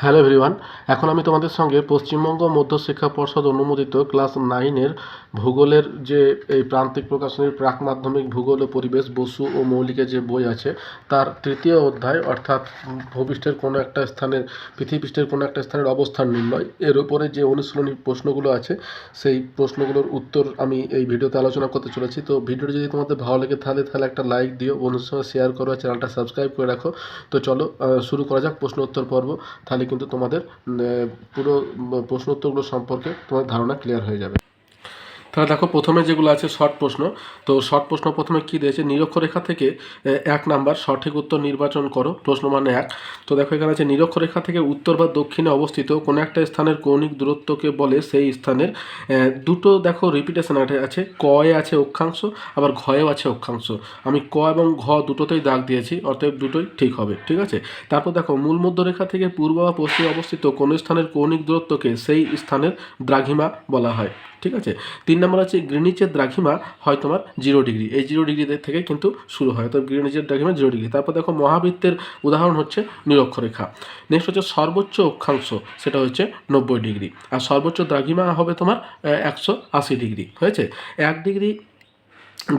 Hello everyone, এখন আমি তোমাদের সঙ্গে পশ্চিমবঙ্গ মধ্যশিক্ষা পর্ষদ অনুমোদিত ক্লাস নাইনের ভূগোলের যে এই প্রান্তিক প্রকাশনীর প্রাক মাধ্যমিক ভূগোল ও পরিবেশ, বসু ও মৌলিকের যে বই আছে, তার তৃতীয় অধ্যায়, অর্থাৎ ভূপৃষ্ঠের কোনো একটা স্থানের পৃথিবীপৃষ্ঠের কোনো একটা স্থানের অবস্থান নির্ণয়, এর উপরে যে অনুশীলনী প্রশ্নগুলো আছে, সেই প্রশ্নগুলোর উত্তর আমি এই ভিডিওতে আলোচনা করতে চলেছি। তো ভিডিওটি যদি তোমাদের ভালো লাগে, তাহলে তাহলে একটা লাইক দিও, বন্ধুদের সঙ্গে শেয়ার করো, চ্যানেলটা সাবস্ক্রাইব করে রাখো। তো চলো শুরু করা যাক প্রশ্ন উত্তর পর্ব। তাহলে কিন্তু তোমাদের পুরো প্রশ্ন উত্তরগুলো সম্পর্কে তোমার ধারণা ক্লিয়ার হয়ে যাবে। তাহলে দেখো প্রথমে যেগুলো আছে শর্ট প্রশ্ন। তো শর্ট প্রশ্ন প্রথমে কী দিয়েছে? নিরক্ষরেখা থেকে এক নাম্বার, সঠিক উত্তর নির্বাচন করো, প্রশ্ন মানে এক। তো দেখো এখানে আছে নিরক্ষরেখা থেকে উত্তর বা দক্ষিণে অবস্থিত কোনো একটা স্থানের কৌণিক দূরত্বকে বলে সেই স্থানের দুটো দেখো রিপিটেশন আছে কয়ে আছে অক্ষাংশ, আবার ঘয়েও আছে অক্ষাংশ। আমি ক এবং ঘ দুটোতেই দাগ দিয়েছি, অতএব দুটোই ঠিক হবে, ঠিক আছে? তারপর দেখো মূল মধ্যরেখা থেকে পূর্ব বা পশ্চিমে অবস্থিত কোনো স্থানের কৌণিক দূরত্বকে সেই স্থানের দ্রাঘিমা বলা হয়। ঠিক আছে? তিন নম্বর আছে গ্রিনিচের দ্রাঘিমা হয় তোমার জিরো ডিগ্রি। এই জিরো ডিগ্রি থেকে কিন্তু শুরু হয়। তো গ্রিনিচের দ্রাঘিমা জিরো ডিগ্রি। তারপর দেখো মহাবৃত্তের উদাহরণ হচ্ছে নিরক্ষরেখা। নেক্সট হচ্ছে সর্বোচ্চ অক্ষাংশ, সেটা হচ্ছে নব্বই ডিগ্রি। আর সর্বোচ্চ দ্রাঘিমা হবে তোমার একশো আশি ডিগ্রি। হয়েছে? এক ডিগ্রি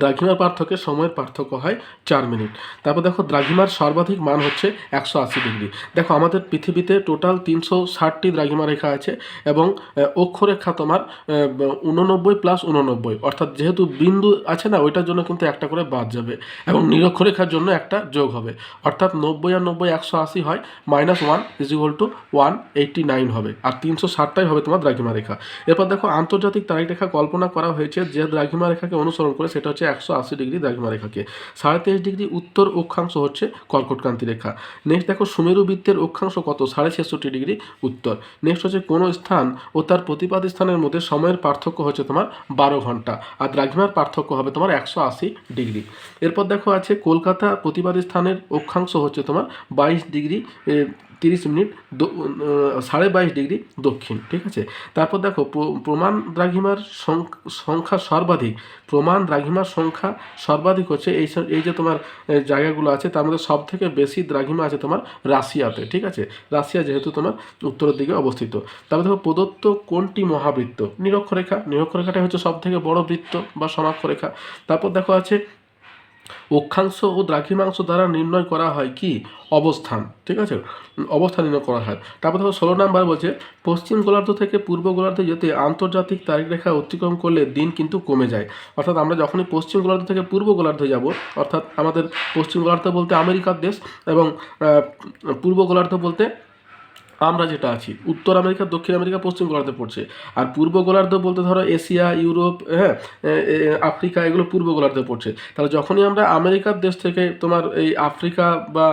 দ্রাঘিমার পার্থক্যে সময়ের পার্থক্য হয় চার মিনিট। তারপর দেখো, দ্রাঘিমার সর্বাধিক মান হচ্ছে একশো আশি ডিগ্রি। দেখো, আমাদের পৃথিবীতে টোটাল তিনশো ষাটটি দ্রাঘিমা রেখা আছে এবং অক্ষরেখা তোমার উননব্বই প্লাস উননব্বই। অর্থাৎ যেহেতু বিন্দু আছে না, ওইটার জন্য কিন্তু একটা করে বাদ যাবে এবং নিরক্ষরেখার জন্য একটা যোগ হবে। অর্থাৎ নব্বই আর নব্বই একশো আশি হয়, minus one is equal to one eighty nine হবে, আর তিনশো ষাটটাই হবে তোমার দ্রাঘিমা রেখা। এরপর দেখো, আন্তর্জাতিক তারিখ রেখা কল্পনা করা হয়েছে যে দ্রাঘিমা রেখাকে অনুসরণ করে সেটা হচ্ছে একশো আশি ডিগ্রি দ্রাঘিমা রেখাকে। সাড়ে তেইশ ডিগ্রি উত্তর অক্ষাংশ হচ্ছে কর্কটক্রান্তি রেখা। নেক্সট দেখো সুমেরু বৃত্তের অক্ষাংশ কত? সাড়ে ছেষট্টি ডিগ্রি উত্তর। নেক্সট হচ্ছে কোনো স্থান ও তার প্রতিপাদ স্থানের মধ্যে সময়ের পার্থক্য হচ্ছে তোমার বারো ঘণ্টা আর দ্রাঘিমার পার্থক্য হবে তোমার একশো আশি ডিগ্রি। এরপর দেখো আছে কলকাতা প্রতিবাদী স্থানের অক্ষাংশ হচ্ছে তোমার বাইশ ডিগ্রি তিরিশ মিনিট সাড়ে বাইশ ডিগ্রি দক্ষিণ, ঠিক আছে? তারপর দেখো প্রমাণ দ্রাঘিমার সংখ্যা সর্বাধিক। প্রমাণ দ্রাঘিমার সংখ্যা সর্বাধিক হচ্ছে এই এই যে তোমার জায়গাগুলো আছে, তার মধ্যে সব থেকে বেশি দ্রাঘিমা আছে তোমার রাশিয়াতে, ঠিক আছে? রাশিয়া যেহেতু তোমার উত্তরের দিকে অবস্থিত। তারপর দেখো, প্রদত্ত কোনটি মহাবৃত্ত? নিরক্ষরেখা। নিরক্ষরেখাটাই হচ্ছে সব থেকে বড় বৃত্ত বা সমাক্ষরেখা। তারপর দেখো আছে অক্ষাংশ ও দ্রাঘিমাংশ দ্বারা নির্ণয় করা হয় কি? অবস্থান। ঠিক আছে? অবস্থান নির্ণয় করা হয়। তারপর দেখো, ষোলো নাম্বার বলছে, পশ্চিম গোলার্ধ থেকে পূর্ব গোলার্ধে যেতে আন্তর্জাতিক তারিখ রেখা অতিক্রম করলে দিন কিন্তু কমে যায়। অর্থাৎ আমরা যখনই পশ্চিম গোলার্ধ থেকে পূর্ব গোলার্ধে যাব, অর্থাৎ আমাদের পশ্চিম গোলার্ধ বলতে আমেরিকার দেশ এবং পূর্ব গোলার্ধ বলতে আমরা যেটা আছি। উত্তর আমেরিকা, দক্ষিণ আমেরিকা, পশ্চিম গোলার্ধে পড়ছে। আর পূর্ব গোলার্ধ বলতে ধরো এশিয়া, ইউরোপ হ্যাঁ আফ্রিকা, এগুলো পূর্ব গোলার্ধে পড়ছে। তাহলে যখনই আমরা আমেরিকার দেশ থেকে তোমার এই আফ্রিকা বা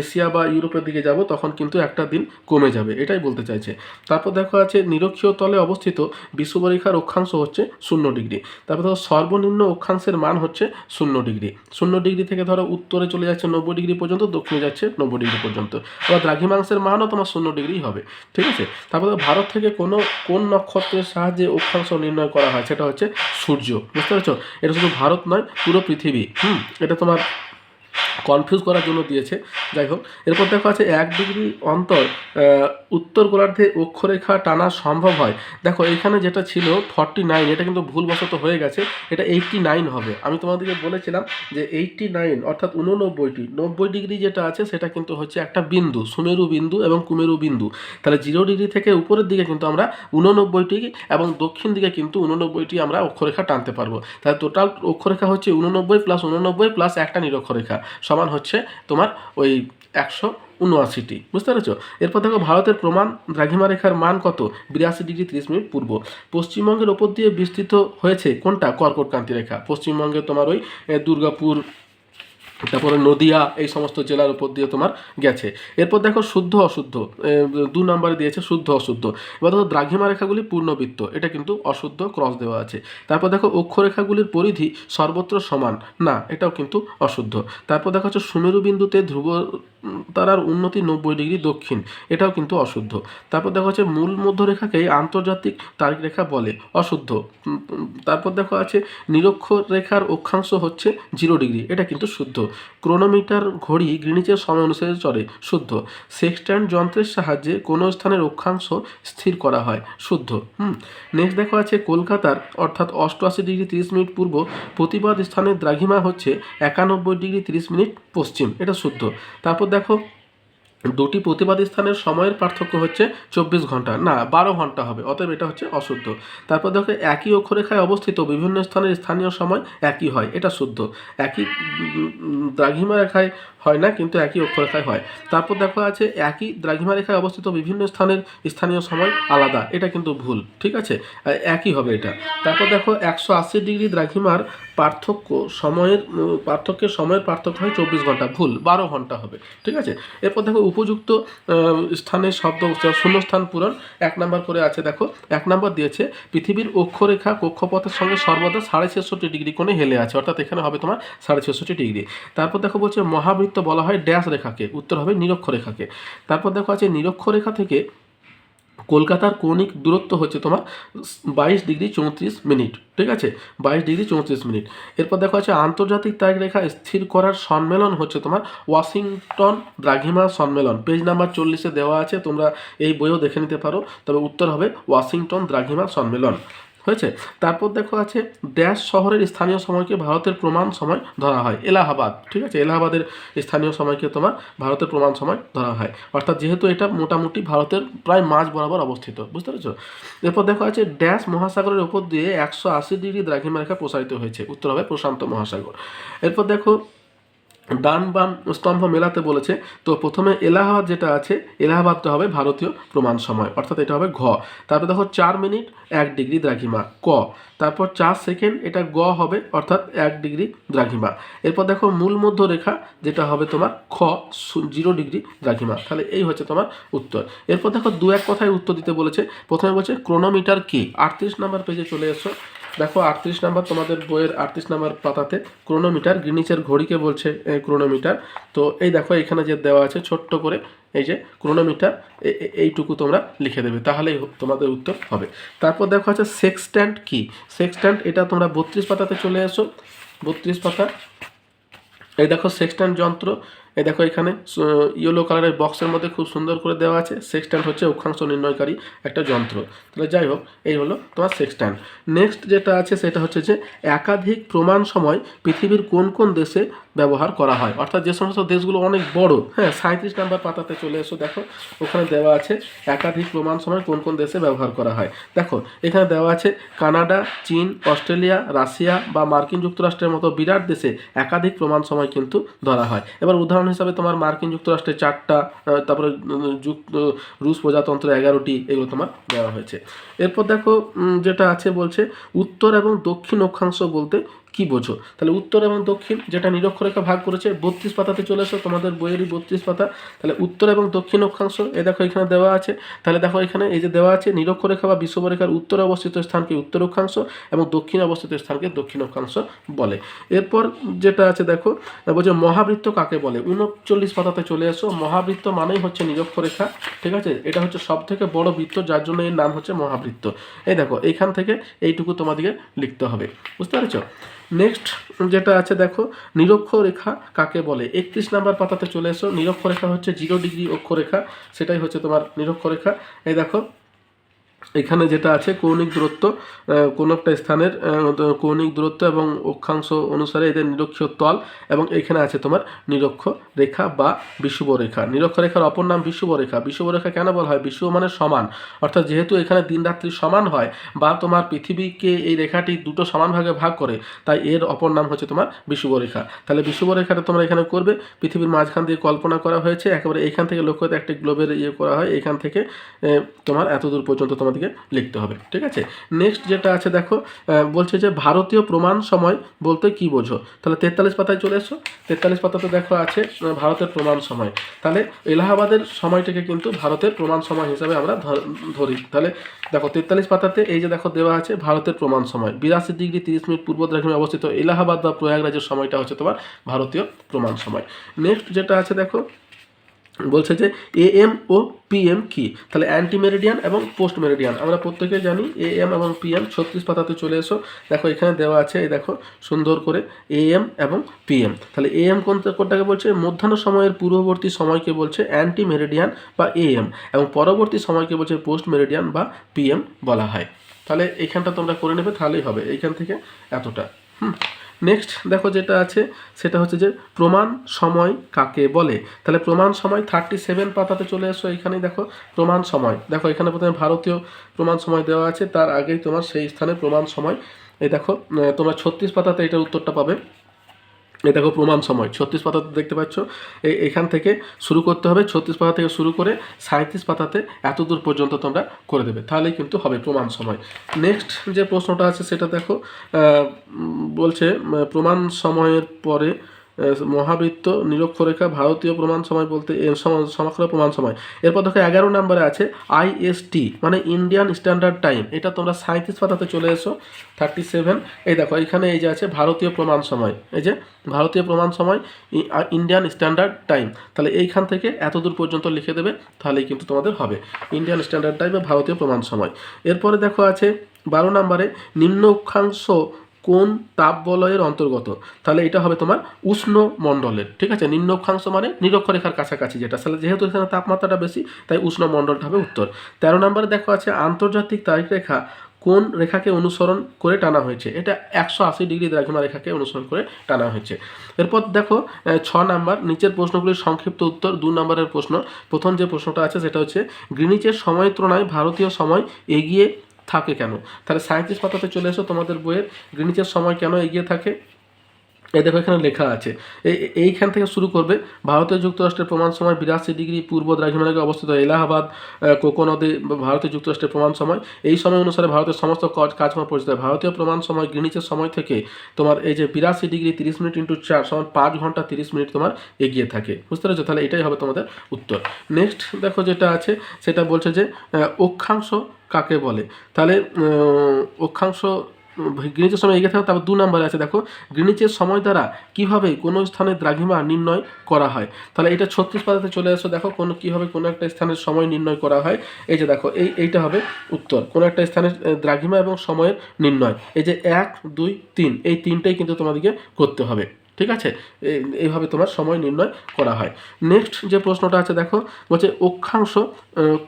এশিয়া বা ইউরোপের দিকে যাব, তখন কিন্তু একটা দিন কমে যাবে। এটাই বলতে চাইছে। তারপর দেখো আছে নিরক্ষীয় তলে অবস্থিত বিশ্ববরেখার অক্ষাংশ হচ্ছে শূন্য ডিগ্রি। তারপর ধরো সর্বনিম্ন অক্ষাংশের মান হচ্ছে শূন্য ডিগ্রি। শূন্য ডিগ্রি থেকে ধরো উত্তরে চলে যাচ্ছে নব্বই ডিগ্রি পর্যন্ত, দক্ষিণে যাচ্ছে নব্বই ডিগ্রি পর্যন্ত। আবার দ্রাঘিমাংশের মানও তোমার শূন্য ডিগ্রি হবে, ঠিক আছে? তারপরে ভারত থেকে কোনো, কোন নক্ষত্রের সাহায্যে অক্ষাংশ নির্ণয় করা হয়? সেটা হচ্ছে সূর্য, বুঝতে পারছ? এটা শুধু ভারত নয়, পুরো পৃথিবী, হুম? এটা তোমার কনফিউজ করার জন্য দিয়েছে। যাই হোক, এরপর দেখো আছে এক ডিগ্রি অন্তর উত্তর গোলার্ধে অক্ষরেখা টানা সম্ভব হয়। দেখো, এখানে যেটা ছিল ফর্টি নাইন এটা কিন্তু ভুলবশত হয়ে গেছে। এটা এইটটি নাইন হবে। আমি তোমাদেরকে বলেছিলাম যে এইটটি নাইন অর্থাৎ উননব্বইটি নব্বই ডিগ্রি যেটা আছে, সেটা কিন্তু হচ্ছে একটা বিন্দু, সুমেরু বিন্দু এবং কুমেরু বিন্দু। তাহলে জিরো ডিগ্রি থেকে উপরের দিকে কিন্তু আমরা উননব্বইটি এবং দক্ষিণ দিকে কিন্তু উননব্বইটি আমরা অক্ষরেখা টানতে পারব। তাহলে টোটাল অক্ষরেখা হচ্ছে উননব্বই প্লাস উননব্বই প্লাস একটা নিরক্ষরেখা। সমান হচ্ছে তোমার ওই একশো উনআশিটি, বুঝতে পেরেছ? এরপর দেখো ভারতের প্রমাণ, দ্রাঘিমা রেখার মান কত? বিরাশি ডিগ্রি তিরিশ মিনিট পূর্ব। পশ্চিমবঙ্গের ওপর দিয়ে বিস্তৃত হয়েছে কোনটা? কর্কটক্রান্তি রেখা। পশ্চিমবঙ্গে তোমার ওই দুর্গাপুর তারপরে নদিয়া, এই সমস্ত জেলার উপর দিয়ে তোমার গেছে। এরপর দেখো শুদ্ধ অশুদ্ধ দু নম্বরে দিয়েছে শুদ্ধ অশুদ্ধ। এবার দেখো দ্রাঘিমা রেখাগুলি পূর্ণবৃত্ত, এটা কিন্তু অশুদ্ধ ক্রস দেওয়া আছে। তারপর দেখো অক্ষরেখাগুলির পরিধি সর্বত্র সমান, না, এটাও কিন্তু অশুদ্ধ। তারপর দেখা হচ্ছে সুমেরু বিন্দুতে ধ্রুব তারার উন্নতি নব্বই ডিগ্রি দক্ষিণ, এটাও কিন্তু অশুদ্ধ। তারপর দেখো হচ্ছে মূল মধ্যরেখাকে আন্তর্জাতিক তারিখ রেখা বলে, অশুদ্ধ। তারপর দেখো আছে নিরক্ষর রেখার অক্ষাংশ হচ্ছে জিরো ডিগ্রি, এটা কিন্তু শুদ্ধ। ক্রোনোমিটার ঘড়ি গ্রিনিচের সময় অনুসারে চলে, শুদ্ধ। সেক্সট্যান্ড যন্ত্রের সাহায্যে কোনো স্থানের অক্ষাংশ স্থির করা হয়, শুদ্ধ। হুম নেক্সট দেখো আছে কলকাতার, অর্থাৎ অষ্টআশি ডিগ্রি তিরিশ মিনিট পূর্ব, প্রতিবাদ স্থানের দ্রাঘিমা হচ্ছে একানব্বই ডিগ্রি তিরিশ মিনিট পশ্চিম, এটা শুদ্ধ। তারপর দেখো। দুটি প্রতিবাদী স্থানের সময়ের পার্থক্য হচ্ছে চব্বিশ ঘণ্টা। না, বারো ঘণ্টা হবে, অতএব এটা হচ্ছে অশুদ্ধ। তারপর দেখো, একই অক্ষরেখায় অবস্থিত বিভিন্ন স্থানের স্থানীয় সময় একই হয়, এটা শুদ্ধ। একই দ্রাঘিমা রেখায় হয় না, কিন্তু একই অক্ষরেখায় হয়। তারপর দেখো আছে, একই দ্রাঘিমা রেখায় অবস্থিত বিভিন্ন স্থানের স্থানীয় সময় আলাদা, এটা কিন্তু ভুল, ঠিক আছে? একই হবে এটা। তারপর দেখো, একশো আশি ডিগ্রি দ্রাঘিমার পার্থক্য সময়ের পার্থক্যের সময়ের পার্থক্য হয় চব্বিশ ঘণ্টা, ভুল, বারো ঘণ্টা হবে, ঠিক আছে? এরপর দেখো উপযুক্ত স্থানের শব্দ, শূন্যস্থান পূরণ, এক নাম্বার করে আছে দেখো, এক নাম্বার দিয়েছে, পৃথিবীর অক্ষরেখা কক্ষপথের সঙ্গে সর্বদা সাড়ে ছেষট্টি ডিগ্রি কোণে হেলে আছে, অর্থাৎ এখানে হবে তোমার সাড়ে ছেষট্টি ডিগ্রি। তারপর দেখো বলছে মহাবৃত্ত বলা হয় ড্যাশ রেখাকে, উত্তর হবে নিরক্ষরেখাকে। তারপর দেখো আছে নিরক্ষরেখা থেকে কলকাতার কৌণিক দূরত্ব হচ্ছে তোমার বাইশ ডিগ্রি চৌত্রিশ মিনিট, ঠিক আছে? বাইশ ডিগ্রি চৌত্রিশ মিনিট। এরপর দেখো আছে আন্তর্জাতিক তারিখ রেখা স্থির করার সম্মেলন হচ্ছে তোমার ওয়াশিংটন দ্রাঘিমা সম্মেলন। পেজ নাম্বার চল্লিশে দেওয়া আছে, তোমরা এই বইও দেখে নিতে পারো। তবে উত্তর হবে ওয়াশিংটন দ্রাঘিমা সম্মেলন। হয়েছে? তারপর দেখো আছে ড্যাশ শহরের স্থানীয় সময়কে ভারতের প্রমাণ সময় ধরা হয়। এলাহাবাদ, ঠিক আছে? এলাহাবাদের স্থানীয় সময়কে তোমার ভারতের প্রমাণ সময় ধরা হয়। অর্থাৎ যেহেতু এটা মোটামুটি ভারতের প্রায় মাঝ বরাবর অবস্থিত, বুঝতে পেরেছ? এরপর দেখো আছে, ড্যাশ মহাসাগরের উপর দিয়ে একশো আশি ডিগ্রি দ্রাঘিমা রেখা প্রসারিত হয়েছে, উত্তর হবে প্রশান্ত মহাসাগর। এরপর দেখো ডান বাম স্তম্ভ মেলাতে বলেছে, তো প্রথমে এলাহাবাদ যেটা আছে এলাহাবাদটা হবে ভারতীয় প্রমাণ সময়, অর্থাৎ এটা হবে ঘ। তারপর দেখো চার মিনিট, এক ডিগ্রি দ্রাঘিমা, ক। তারপর চার সেকেন্ড, এটা গ হবে, অর্থাৎ এক ডিগ্রি দ্রাঘিমা। এরপর দেখো মূল মধ্য রেখা যেটা হবে তোমার খ জিরো ডিগ্রি দ্রাঘিমা। তাহলে এই হচ্ছে তোমার উত্তর। এরপর দেখো দু এক কথায় উত্তর দিতে বলেছে, প্রথমে বলছে ক্রোনোমিটার কি? আটত্রিশ নাম্বার পেজে চলে এসো। দেখো, আটত্রিশ নাম্বার তোমাদের বইয়ের আটত্রিশ নাম্বার পাতাতে ক্রোনোমিটার গ্রিনিচের ঘড়িকে বলছে ক্রোনোমিটার তো এই দেখো, এখানে যে দেওয়া আছে ছোট্ট করে, এই যে ক্রোনোমিটার এইটুকু তোমরা লিখে দেবে, তাহলেই তোমাদের উত্তর হবে। তারপর দেখো আছে সেক্সট্যান্ট কি? সেক্সট্যান্ট এটা তোমরা বত্রিশ পাতাতে চলে এসো, বত্রিশ পাতা। এই দেখো সেক্সট্যান্ট যন্ত্র এই দেখো এখানে ইয়েলো কালারের বক্সের মধ্যে খুব সুন্দর করে দেওয়া আছে। সেক্সট্যান্ট হচ্ছে অক্ষাংশ নির্ণয়কারী একটা যন্ত্র। তাহলে যাই হোক, এই হলো তোমার সেক্সট্যান্ট নেক্সট যেটা আছে সেটা হচ্ছে যে, একাধিক প্রমাণ সময় পৃথিবীর কোন কোন দেশে ব্যবহার করা হয়। অর্থাৎ যে সমস্ত দেশগুলো অনেক বড় হ্যাঁ সাঁত্রিশ নাম্বার পাতাতে চলে এসো। দেখো, ওখানে দেওয়া আছে একাধিক প্রমাণ সময় কোন কোন দেশে ব্যবহার করা হয়। দেখো, এখানে দেওয়া আছে কানাডা, চীন, অস্ট্রেলিয়া, রাশিয়া বা মার্কিন যুক্তরাষ্ট্রের মতো বিরাট দেশে একাধিক প্রমাণ সময় কিন্তু ধরা হয়। এবার উদাহরণ হিসাবে তোমার মার্কিন যুক্তরাষ্ট্রে চারটা তারপরে যুক্ত, রুশ প্রজাতন্ত্র এগারোটি এগুলো তোমার দেওয়া হয়েছে। এরপর দেখো যেটা আছে বলছে, উত্তর এবং দক্ষিণ অক্ষাংশ বলতে কি বোঝো? তাহলে উত্তর এবং দক্ষিণ যেটা নিরক্ষরেখা ভাগ করেছে, বত্রিশ পাতাতে চলে এসো, তোমাদের বইয়েরই বত্রিশ পাতা। তাহলে উত্তর এবং দক্ষিণ অক্ষাংশ, এ দেখো এখানে দেওয়া আছে। তাহলে দেখো এখানে এই যে দেওয়া আছে, নিরক্ষরেখা বা বিষুবরেখার উত্তরে অবস্থিত স্থানকে উত্তর অক্ষাংশ এবং দক্ষিণ অবস্থিত স্থানকে দক্ষিণ অক্ষাংশ বলে। এরপর যেটা আছে দেখো বলছে মহাবৃত্ত কাকে বলে? উনচল্লিশ পাতাতে চলে এসো। মহাবৃত্ত মানেই হচ্ছে নিরক্ষরেখা, ঠিক আছে? এটা হচ্ছে সব থেকে বড় বৃত্ত, যার জন্য এর নাম হচ্ছে মহাবৃত্ত। এই দেখো এইখান থেকে এইটুকু তোমাদেরকে লিখতে হবে। বুঝতে পেরেছ? নেক্সট যেটা আছে, দেখো নিরক্ষরেখা কাকে বলে? একত্রিশ নাম্বার পাতাতে চলে এসো। নিরক্ষরেখা হচ্ছে জিরো ডিগ্রি অক্ষরেখা। সেটাই হচ্ছে তোমার নিরক্ষরেখা এই দেখো এখানে যেটা আছে, কৌণিক দূরত্ব কোনো একটা স্থানের কৌণিক দূরত্ব এবং অক্ষাংশ অনুসারে এদের নিরক্ষীয় তল এবং এখানে আছে তোমার নিরক্ষ রেখা বা বিষুব রেখা। নিরক্ষ রেখার অপর নাম বিষুব রেখা। রেখা কেন বলা হয়? বিষুব মানে সমান। অর্থাৎ যেহেতু এখানে দিন রাত্রি সমান হয় বা তোমার পৃথিবীকে এই রেখাটি দুটো সমান ভাগে ভাগ করে, তাই এর অপর নাম হচ্ছে তোমার বিষুব রেখা। তাহলে বিষুব রেখাটা তোমরা এখানে করবে। পৃথিবীর মাঝখান দিয়ে কল্পনা করা হয়েছে, একেবারে এখান থেকে লক্ষ্য একটি গ্লোবের ইয়ে করা হয়। এখান থেকে তোমার এত দূর পর্যন্ত তোমাদেরকে লিখতে হবে, ঠিক আছে? নেক্সট যেটা আছে দেখো বলছে যে ভারতীয় প্রমাণ সময় বলতে কি বোঝো? তাহলে তেতাল্লিশ পাতায় চলে এসো। তেতাল্লিশ পাতাতে দেখো আছে ভারতের প্রমাণ সময়। তাহলে এলাহাবাদের সময়টাকে কিন্তু ভারতের প্রমাণ সময় হিসাবে আমরা ধর- তাহলে দেখো, তেতাল্লিশ পাতাতে এই যে দেখো দেওয়া আছে, ভারতের প্রমাণ সময়। বিরাশি ডিগ্রি তিরিশ মিনিট পূর্ব দ্রাঘিমে অবস্থিত এলাহাবাদ বা প্রয়াগরাজের সময়টা হচ্ছে তোমার ভারতীয় প্রমাণ সময়। নেক্সট যেটা আছে দেখো বলছে যে এ এম ও পিএম কি? তাহলে অ্যান্টি মেরিডিয়ান এবং পোস্ট মেরিডিয়ান আমরা প্রত্যেকে জানি এ এম এবং পিএম ছত্রিশ পাতাতে চলে এসো। দেখো এখানে দেওয়া আছে, এই দেখো, সুন্দর করে এ এম এবং পিএম তাহলে এ এম কোন কোনটাকে বলছে? মধ্যাহ্ন সময়ের পূর্ববর্তী সময়কে বলছে অ্যান্টি মেরিডিয়ান বা এ এম এবং পরবর্তী সময়কে বলছে পোস্ট মেরিডিয়ান বা পিএম বলা হয়। তাহলে এইখানটা তোমরা করে নেবে, তাহলেই হবে। এইখান থেকে এতটা। হুম। নেক্সট দেখো যেটা আছে, সেটা হচ্ছে যে প্রমাণ সময় কাকে বলে? তাহলে প্রমাণ সময় থার্টি সেভেন পাতাতে চলে আসো এখানেই দেখো, প্রমাণ সময়। দেখো এখানে প্রথমে ভারতীয় প্রমাণ সময় দেওয়া আছে, তার আগেই তোমার সেই স্থানে প্রমাণ সময়। এই দেখো তোমরা ছত্রিশ পাতাতে এটার উত্তরটা পাবে। এই দেখো প্রমাণ সময়, ছত্রিশ পাতাতে দেখতে পাচ্ছ। এখান থেকে শুরু করতে হবে, ছত্রিশ পাতা থেকে শুরু করে সাঁত্রিশ পাতাতে এত দূর পর্যন্ত তোমরা করে দেবে, তাহলেই কিন্তু হবে প্রমাণ সময়। নেক্সট যে প্রশ্নটা আছে সেটা দেখো বলছে প্রমাণ সময়ের পরে মহাবৃত্ত, নিরক্ষরেখা, ভারতীয় প্রমাণ সময় বলতে সমগ্র প্রমাণ সময়। এরপর দেখো, এগারো নম্বরে আছে আইএসটি মানে ইন্ডিয়ান স্ট্যান্ডার্ড টাইম এটা তোমরা সাঁত্রিশ পাতাতে চলে এসো থার্টি সেভেন এই দেখো এখানে এই যে আছে, ভারতীয় প্রমাণ সময়। এই যে, ভারতীয় প্রমাণ সময় ইন্ডিয়ান স্ট্যান্ডার্ড টাইম তাহলে এইখান থেকে এত দূর পর্যন্ত লিখে দেবে, তাহলেই কিন্তু তোমাদের হবে। ইন্ডিয়ান স্ট্যান্ডার্ড টাইম বা ভারতীয় প্রমাণ সময়। এরপরে দেখো আছে, বারো নম্বরে নিম্ন অক্ষাংশ কোন তাপ বলয়ের অন্তর্গত? তাহলে এটা হবে তোমার উষ্ণ মণ্ডলের, ঠিক আছে? নিম্ন অক্ষাংশ মানে নিরক্ষরেখার কাছাকাছি যেটা। তাহলে যেহেতু এখানে তাপমাত্রাটা বেশি, তাই উষ্ণ মণ্ডলটা হবে উত্তর। তেরো নম্বরে দেখো আছে আন্তর্জাতিক তারিখ রেখা কোন রেখাকে অনুসরণ করে টানা হয়েছে? এটা একশো আশি ডিগ্রি দ্রাঘিমা রেখাকে অনুসরণ করে টানা হয়েছে। এরপর দেখো ছ নাম্বার, নিচের প্রশ্নগুলির সংক্ষিপ্ত উত্তর, দু নম্বরের প্রশ্ন। প্রথম যে প্রশ্নটা আছে, সেটা হচ্ছে, গ্রিনিচের সময় তুলনায় ভারতীয় সময় এগিয়ে থাকে কেন? তাহলে সাঁত্রিশ পাতাতে চলে এসো তোমাদের বইয়ের। গ্রিনিচের সময় কেন এগিয়ে থাকে? এই দেখো এখানে লেখা আছে। এই এইখান থেকে শুরু করবে। ভারতীয় যুক্তরাষ্ট্রের প্রমাণ সময় বিরাশি ডিগ্রি পূর্ব দ্রাঘিমারেখে অবস্থিত এলাহাবাদ কোকো নদী বা ভারতীয় যুক্তরাষ্ট্রের প্রমাণ সময়। এই সময় অনুসারে ভারতের সমস্ত কাজ, কাজকর্ম পরিচিত। ভারতীয় প্রমাণ সময় গ্রিনিচের সময় থেকে তোমার এই যে বিরাশি ডিগ্রি তিরিশ মিনিট ইন্টু চার সমান পাঁচ ঘণ্টা তিরিশ মিনিট তোমার এগিয়ে থাকে। বুঝতে পেরেছ? তাহলে এটাই হবে তোমাদের উত্তর। নেক্সট দেখো যেটা আছে, সেটা বলছে যে অক্ষাংশ কাকে বলে? তাহলে অক্ষাংশ গ্রিনিচের সময় এগিয়ে থাকে, তারপর দু নম্বরে আছে, দেখো, গ্রিনিচের সময় দ্বারা কীভাবে কোনো স্থানের দ্রাঘিমা নির্ণয় করা হয়? তাহলে এটা ছত্রিশ পাতাতে চলে আসো, দেখো, কোনো কীভাবে কোনো একটা স্থানের সময় নির্ণয় করা হয়। এই যে দেখো, এই, এইটা হবে উত্তর, কোনো একটা স্থানের দ্রাঘিমা এবং সময়ের নির্ণয়। এই যে এক, দুই, তিন, এই তিনটাই কিন্তু তোমাদেরকে করতে হবে। ঠিক আছে? এই- এইভাবে তোমার সময় নির্ণয় করা হয়। নেক্সট যে প্রশ্নটা আছে দেখো, বলছে অক্ষাংশ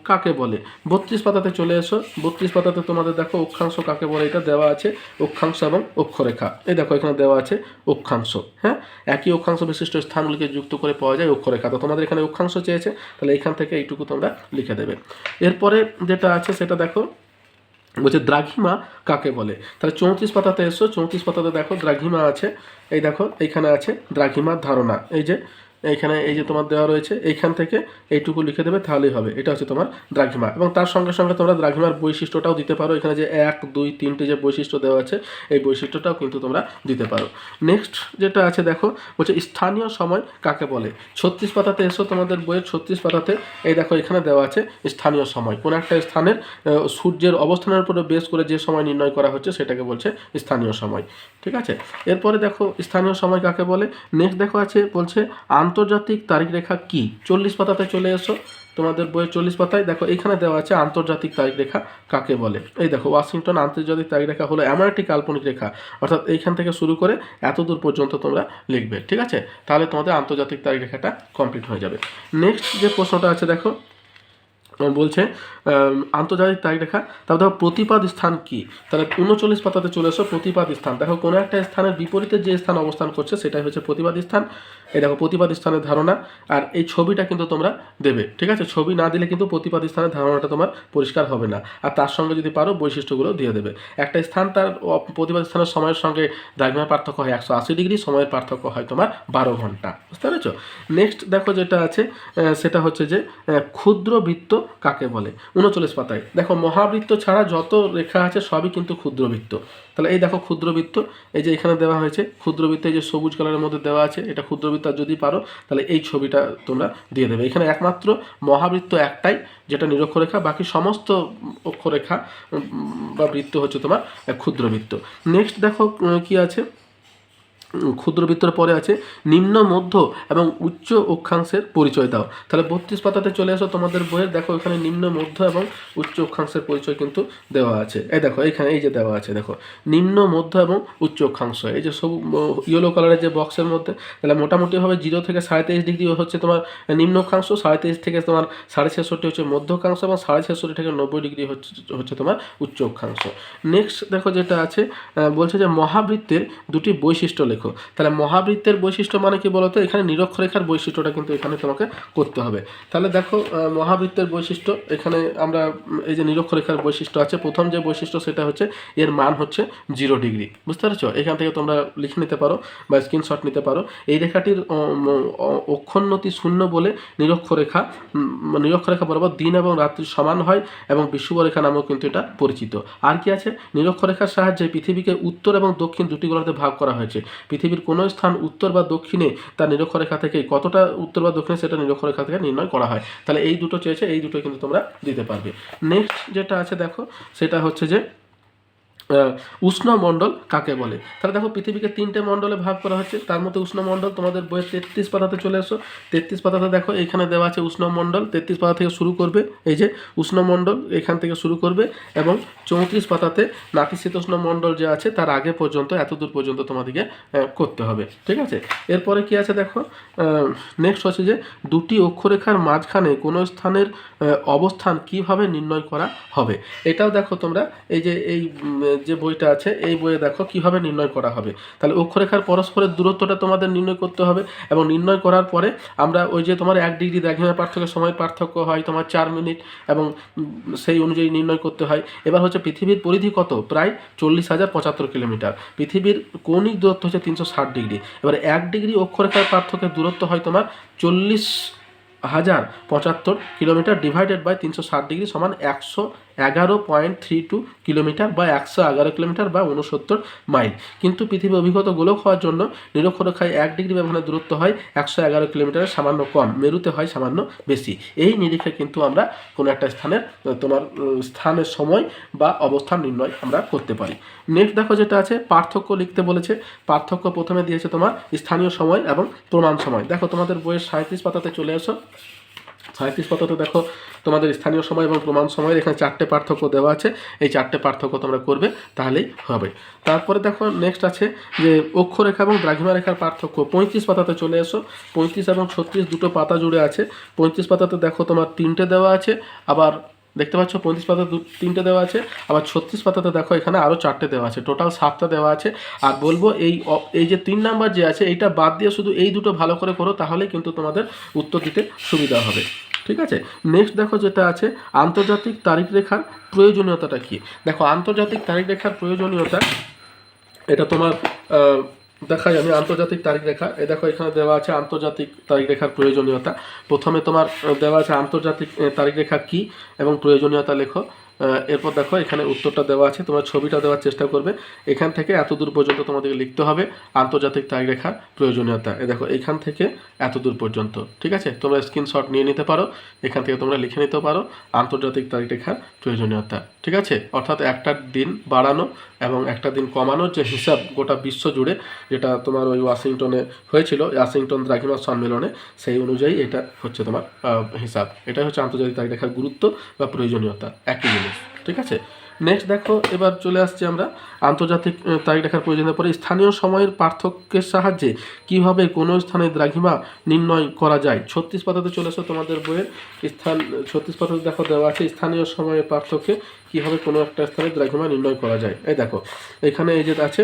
কাকে বলে? বত্রিশ পাতাতে চলে এসো। বত্রিশ পাতাতে তোমাদের দেখো অক্ষাংশ কাকে বলে, এটা দেওয়া আছে অক্ষাংশ এবং অক্ষরেখা। এই দেখো, এখানে দেওয়া আছে অক্ষাংশ হ্যাঁ? একই অক্ষাংশ বিশিষ্ট স্থানগুলিকে যুক্ত করে পাওয়া যায় অক্ষরেখা। তো তোমাদের এখানে অক্ষাংশ চেয়েছে, তাহলে এখান থেকে এইটুকু তোমরা লিখে দেবে। এরপরে যেটা আছে সেটা দেখো বলছে দ্রাঘিমা কাকে বলে? তাহলে চৌত্রিশ পাতাতে এসো, চৌত্রিশ পাতাতে দেখো দ্রাঘিমা আছে। এই দেখো, এইখানে আছে দ্রাঘিমার ধারণা। এই যে এইখানে এই যে তোমার দেওয়া রয়েছে, এইখান থেকে এইটুকু লিখে দেবে, তাহলেই হবে। এটা হচ্ছে তোমার দ্রাঘিমা। এবং তার সঙ্গে সঙ্গে তোমরা দ্রাঘিমার বৈশিষ্ট্যটাও দিতে পারো। এখানে যে এক, দুই, তিনটে যে বৈশিষ্ট্য দেওয়া আছে, এই বৈশিষ্ট্যটাও কিন্তু তোমরা দিতে পারো। নেক্সট যেটা আছে, দেখো, বলছে স্থানীয় সময় কাকে বলে? ছত্রিশ পাতাতে এসো তোমাদের বইয়ের ছত্রিশ পাতাতে এই দেখো, এখানে দেওয়া আছে স্থানীয় সময়। কোন একটা স্থানের সূর্যের অবস্থানের উপরে বেস করে যে সময় নির্ণয় করা হচ্ছে, সেটাকে বলছে স্থানীয় সময়। ঠিক আছে? এরপরে দেখো, স্থানীয় সময় কাকে বলে? নেক্সট দেখো আছে, বলছে আন্তর্জাতিক তারিখ রেখা কি? চল্লিশ পাতাতে চলে এসো। তোমাদের বইয়ের চল্লিশ পাতায় দেখো, এখানে দেওয়া আছে আন্তর্জাতিক তারিখ রেখা কাকে বলে। এই দেখো, ওয়াশিংটন আন্তর্জাতিক তারিখ রেখা হলো এমন একটি কাল্পনিক রেখা। অর্থাৎ এইখান থেকে শুরু করে এত দূর পর্যন্ত তোমরা লিখবে, ঠিক আছে? তাহলে তোমাদের আন্তর্জাতিক তারিখ রেখাটা কমপ্লিট হয়ে যাবে। নেক্সট যে প্রশ্নটা আছে, দেখো, বলছে আন্তর্জাতিক তারিখ রেখা। তারপর দেখো প্রতিপাদ স্থান কি? তাহলে উনচল্লিশ পাতাতে চলে এসো প্রতিপাদ স্থান। দেখো কোনো একটা স্থানের বিপরীতে যে স্থান অবস্থান করছে, সেটাই হচ্ছে প্রতিবাদ স্থান। এই দেখো প্রতিবাদ স্থানের ধারণা। আর এই ছবিটা কিন্তু তোমরা দেবে, ঠিক আছে? ছবি না দিলে কিন্তু প্রতিবাদ স্থানের ধারণাটা তোমার পরিষ্কার হবে না। আর তার সঙ্গে যদি পারো বৈশিষ্ট্যগুলো দিয়ে দেবে। একটা স্থান তার প্রতিবাদ স্থানের সময়ের সঙ্গে দ্রাঘিমার পার্থক্য হয় একশো আশি ডিগ্রি, সময়ের পার্থক্য হয় তোমার বারো ঘণ্টা। বুঝতে পেরেছ? নেক্সট দেখো যেটা আছে সেটা হচ্ছে যে ক্ষুদ্র বৃত্ত কাকে বলে? উনচল্লিশ পাতায়। দেখো, মহাবৃত্ত ছাড়া যত রেখা আছে সবই কিন্তু ক্ষুদ্রবৃত্ত। তাহলে এই দেখো ক্ষুদ্রবৃত্ত, এই যে এখানে দেওয়া হয়েছে, ক্ষুদ্রবৃত্ত এই যে সবুজ কালারের মধ্যে দেওয়া আছে, এটা ক্ষুদ্রবৃত্ত যদি পারো, তাহলে এই ছবিটা তোমরা দিয়ে দেবে। এখানে একমাত্র মহাবৃত্ত একটাই, যেটা নিরক্ষরেখা, বাকি সমস্ত অক্ষরেখা বা বৃত্ত হচ্ছে তোমার ক্ষুদ্রবৃত্ত। নেক্সট দেখো কি আছে? উম, ক্ষুদ্রবৃত্তর পরে আছে নিম্ন মধ্য এবং উচ্চ অক্ষাংশের পরিচয় দাও। তাহলে বত্রিশ পাতাতে চলে আসো তোমাদের বইয়ের। দেখো এখানে নিম্ন মধ্য এবং উচ্চ অক্ষাংশের পরিচয় কিন্তু দেওয়া আছে। এই দেখো এখানে এই যে দেওয়া আছে দেখো। নিম্ন মধ্য এবং উচ্চ অক্ষাংশ। এই যে সব ইয়েলো কালারের যে বক্সের মধ্যে তাহলে মোটামুটিভাবে জিরো থেকে সাড়ে তেইশ ডিগ্রি হচ্ছে তোমার নিম্ন অক্ষাংশ সাড়ে তেইশ থেকে তোমার সাড়ে ছেষট্টি হচ্ছে মধ্য অক্ষাংশ এবং সাড়ে ছেষট্টি থেকে নব্বই ডিগ্রি হচ্ছে হচ্ছে তোমার উচ্চ অক্ষাংশ। নেক্সট দেখো যেটা আছে বলছে যে মহাবৃত্তের দুটি বৈশিষ্ট্য লেখো। তাহলে মহাবৃত্তের বৈশিষ্ট্য মানে কি বলতো? এখানে নিরক্ষরেখার বৈশিষ্ট্যটা কিন্তু এখানে তোমাকে করতে হবে। তাহলে দেখো মহাবৃত্তের বৈশিষ্ট্য, এখানে আমরা এই যে নিরক্ষরেখার বৈশিষ্ট্য আছে, প্রথম যে বৈশিষ্ট্য সেটা হচ্ছে এর মান হচ্ছে জিরো ডিগ্রি। বুঝতে পারছ? এখান থেকে তোমরা লিখে নিতে পারো বা স্ক্রিনশট নিতে পারো। এই রেখাটির অক্ষোন্নতি শূন্য বলে নিরক্ষরেখা নিরক্ষরেখা বরাবর দিন এবং রাত্রি সমান হয় এবং বিশ্বরেখা নামেও কিন্তু এটা পরিচিত। আর কি আছে? নিরক্ষরেখার সাহায্যে পৃথিবীকে উত্তর এবং দক্ষিণ দুটি গোলার্ধে ভাগ করা হয়েছে। পৃথিবীর কোনো স্থান উত্তর বা দক্ষিণে তার নিরক্ষরেখা থেকে কতটা উত্তর বা দক্ষিণে সেটা নিরক্ষরেখা থেকে নির্ণয় করা হয়। তাহলে এই দুটো চেয়েছে, এই দুটো কিন্তু তোমরা দিতে পারবে। নেক্সট যেটা আছে দেখো, সেটা হচ্ছে যে উষ্ণমণ্ডল কাকে বলে? তাহলে দেখো পৃথিবীকে তিনটে মণ্ডলে ভাগ করা হচ্ছে। তার মধ্যে উষ্ণমণ্ডল, তোমাদের বইয়ের তেত্রিশ পাতাতে চলে এসো। তেত্রিশ পাতাতে দেখো, এখানে দেওয়া আছে উষ্ণমণ্ডল। তেত্রিশ পাতা থেকে শুরু করবে, এই যে উষ্ণমণ্ডল এখান থেকে শুরু করবে এবং চৌত্রিশ পাতাতে নাতিশীতোষ্ণ মণ্ডল যে আছে, তার আগে পর্যন্ত এত দূর পর্যন্ত তোমাদেরকে করতে হবে। ঠিক আছে? এরপরে কি আছে দেখো? নেক্সট হচ্ছে যে দুটি অক্ষরেখার মাঝখানে কোনো স্থানের অবস্থান কীভাবে নির্ণয় করা হবে? এটাও দেখো তোমরা, এই যে এই যে বইটা আছে, এই বইয়ে দেখো কীভাবে নির্ণয় করা হবে। তাহলে অক্ষরেখার পরস্পরের দূরত্বটা তোমাদের নির্ণয় করতে হবে এবং নির্ণয় করার পরে আমরা ওই যে তোমার এক ডিগ্রি দ্রাঘিমার পার্থক্য, সময় পার্থক্য হয়, তোমার চার মিনিট এবং সেই অনুযায়ী নির্ণয় করতে হয়। এবার হচ্ছে পৃথিবীর পরিধি কত? প্রায় চল্লিশ হাজার পঁচাত্তর কিলোমিটার। পৃথিবীর কৌণিক দূরত্ব হচ্ছে তিনশো ষাট ডিগ্রি। এবার এক ডিগ্রি অক্ষরেখার পার্থক্যের দূরত্ব হয় তোমার চল্লিশ হাজার পঁচাত্তর কিলোমিটার ডিভাইডেড বাই তিনশো ষাট ডিগ্রি সমান একশো এগারো পয়েন্ট থ্রি টু কিলোমিটার বা একশো এগারো কিলোমিটার বা উনসত্তর মাইল। কিন্তু পৃথিবী অভিগত গোলক হওয়ার জন্য নিরক্ষরেখায় এক ডিগ্রি ব্যবধানে দূরত্ব হয় একশো এগারো কিলোমিটারের সামান্য কম, মেরুতে হয় সামান্য বেশি। এই নিরিখে কিন্তু আমরা কোনো একটা স্থানের, তোমার স্থানের সময় বা অবস্থান নির্ণয় আমরা করতে পারি। নেক্সট দেখো যেটা আছে, পার্থক্য লিখতে বলেছে। পার্থক্য প্রথমে দিয়েছে তোমার স্থানীয় সময় এবং প্রমাণ সময়। দেখো তোমাদের বইয়ের সাঁত্রিশ পাতাতে চলে এসো। সাঁত্রিশ পাতাতে দেখো, তোমাদের স্থানীয় সময় এবং প্রমাণ সময়ের এখানে চারটে পার্থক্য দেওয়া আছে। এই চারটে পার্থক্য তোমরা করবে, তাহলেই হবে। তারপরে দেখো নেক্সট আছে যে অক্ষরেখা এবং দ্রাঘিমা রেখার পার্থক্য। পঁয়ত্রিশ পাতাতে চলে এসো। পঁয়ত্রিশ এবং ছত্রিশ দুটো পাতা জুড়ে আছে। পঁয়ত্রিশ পাতাতে দেখো তোমার তিনটে দেওয়া আছে। আবার দেখতে পাচ্ছ পঁয়ত্রিশ পাতা দু তিনটে দেওয়া আছে, আবার ছত্রিশ পাতাতে দেখো এখানে আরও চারটে দেওয়া আছে টোটাল সাতটা দেওয়া আছে। আর বলব এই এই যে তিন নাম্বার যে আছে, এইটা বাদ দিয়ে শুধু এই দুটো ভালো করে করো, তাহলেই কিন্তু তোমাদের উত্তর দিতে সুবিধা হবে। ঠিক আছে? নেক্সট দেখো যেটা আছে, আন্তর্জাতিক তারিখ রেখার প্রয়োজনীয়তাটা কী? দেখো, আন্তর্জাতিক তারিখ রেখার প্রয়োজনীয়তা, এটা তোমার দেখাই আমি আন্তর্জাতিক তারিখ রেখা। এই দেখো, এখানে দেওয়া আছে আন্তর্জাতিক তারিখ রেখার প্রয়োজনীয়তা। প্রথমে তোমার দেওয়া আছে আন্তর্জাতিক তারিখ রেখা কি এবং প্রয়োজনীয়তা লেখো। এরপর দেখো, এখানে উত্তরটা দেওয়া আছে। তোমরা ছবিটা দেওয়ার চেষ্টা করবে। এখান থেকে এত দূর পর্যন্ত তোমাদেরকে লিখতে হবে আন্তর্জাতিক তারিখ রেখার প্রয়োজনীয়তা। এ দেখো, এখান থেকে এত দূর পর্যন্ত, ঠিক আছে? তোমরা স্ক্রিনশট নিয়ে নিতে পারো। এখান থেকে তোমরা লিখে নিতে পারো আন্তর্জাতিক তারিখ রেখার প্রয়োজনীয়তা, ঠিক আছে? অর্থাৎ একটা দিন বাড়ানো এবং একটা দিন কমানোর যে হিসাব গোটা বিশ্ব জুড়ে যেটা তোমার ওই ওয়াশিংটনে হয়েছিল ওয়াশিংটন দ্রাঘিমা সম্মেলনে, সেই অনুযায়ী এটা হচ্ছে তোমার হিসাব। এটাই হচ্ছে আন্তর্জাতিক তারিখ রেখার গুরুত্ব বা প্রয়োজনীয়তা, একই জিনিস, ঠিক আছে? নেক্সট দেখো, এবার চলে আসছি আমরা আন্তর্জাতিক তারিখ রেখার প্রয়োজনের পরে স্থানীয় সময়ের পার্থক্যের সাহায্যে কীভাবে কোনো স্থানে দ্রাঘিমা নির্ণয় করা যায়? ছত্রিশ পাতাতে চলে আসো তোমাদের বইয়ের স্থান ছত্রিশ পাতাতে দেখো দেওয়া আছে স্থানীয় সময়ের পার্থক্যে কীভাবে কোনো একটা স্থানে দ্রাঘিমা নির্ণয় করা যায়। এই দেখো, এখানে এই যে আছে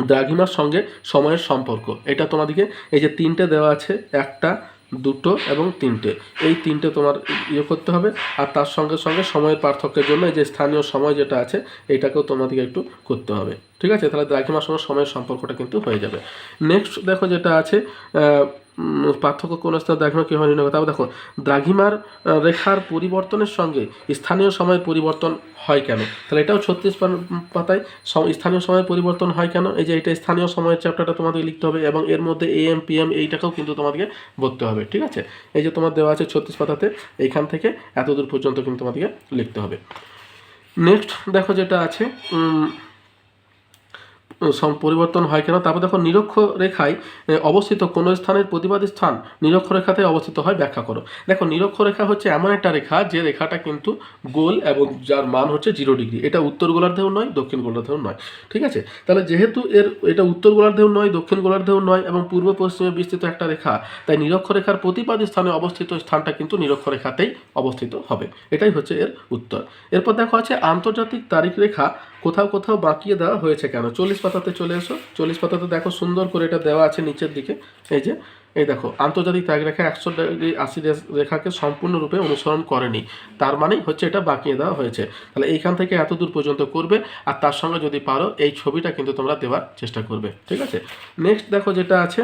দ্রাঘিমার সঙ্গে সময়ের সম্পর্ক। এটা তোমাদেরকে এই যে তিনটে দেওয়া আছে, একটা, দুটো এবং তিনটে। এই তিনটে তোমার ইয়ে করতে হবে আর তার সঙ্গে সঙ্গে সময়ের পার্থক্যের জন্য এই যে স্থানীয় সময় যেটা আছে, এটাকেও তোমাদেরকে একটু করতে হবে। ঠিক আছে? তাহলে দ্রাঘিমার সঙ্গে সময়ের সম্পর্কটা কিন্তু হয়ে যাবে। নেক্সট দেখো যেটা আছে পার্থক্য কোন স্থানে কীভাবে নির্ণয় করতে হবে দেখো, দ্রাঘিমার রেখার পরিবর্তনের সঙ্গে স্থানীয় সময়ের পরিবর্তন হয় কেন? তাহলে এটাও ছত্রিশ পাতায় স্থানীয় সময়ের পরিবর্তন হয় কেন? এই যে এটা স্থানীয় সময়ের চ্যাপ্টারটা তোমাদের লিখতে হবে এবং এর মধ্যে এ এম পি এম এইটাকেও কিন্তু তোমাদেরকে বলতে হবে, ঠিক আছে? এই যে তোমার দেওয়া আছে ছত্রিশ পাতাতে, এইখান থেকে এত দূর পর্যন্ত কিন্তু তোমাদেরকে লিখতে হবে। নেক্সট দেখো যেটা আছে পরিবর্তন হয় কেন? তারপর দেখো নিরক্ষ রেখায় অবস্থিত কোন স্থানের প্রতিবাদী স্থান নিরক্ষ রেখাতে অবস্থিত হয়, ব্যাখ্যা করো। দেখো নিরক্ষ রেখা হচ্ছে এমন একটা রেখা, যে রেখাটা কিন্তু গোল এবং যার মান হচ্ছে জিরো ডিগ্রি। এটা উত্তর গোলার্ধেও নয়, দক্ষিণ গোলার্ধেও নয়। ঠিক আছে? তাহলে যেহেতু এর, এটা উত্তর গোলার্ধেও নয়, দক্ষিণ গোলার্ধেও নয় এবং পূর্ব পশ্চিমে বিস্তৃত একটা রেখা, তাই নিরক্ষ রেখার প্রতিবাদী স্থানে অবস্থিত স্থানটা কিন্তু নিরক্ষ রেখাতেই অবস্থিত হবে। এটাই হচ্ছে এর উত্তর। এরপর দেখো আছে আন্তর্জাতিক তারিখ রেখা, কোথাও কোথাও বাঁকিয়ে দেওয়া হয়েছে কেন? চল্লিশ পাতাতে চলে এসো। চল্লিশ পাতাতে দেখো সুন্দর করে এটা দেওয়া আছে নিচের দিকে। এই যে, এই দেখো, আন্তর্জাতিক ত্যাগ রেখা একশো ডিগ্রি আশি রেখাকে সম্পূর্ণরূপে অনুসরণ করেনি। তার মানেই হচ্ছে এটা বাঁকিয়ে দেওয়া হয়েছে। তাহলে এইখান থেকে এত দূর পর্যন্ত করবে, আর তার সঙ্গে যদি পারো, এই ছবিটা কিন্তু তোমরা দেওয়ার চেষ্টা করবে। ঠিক আছে? নেক্সট দেখো যেটা আছে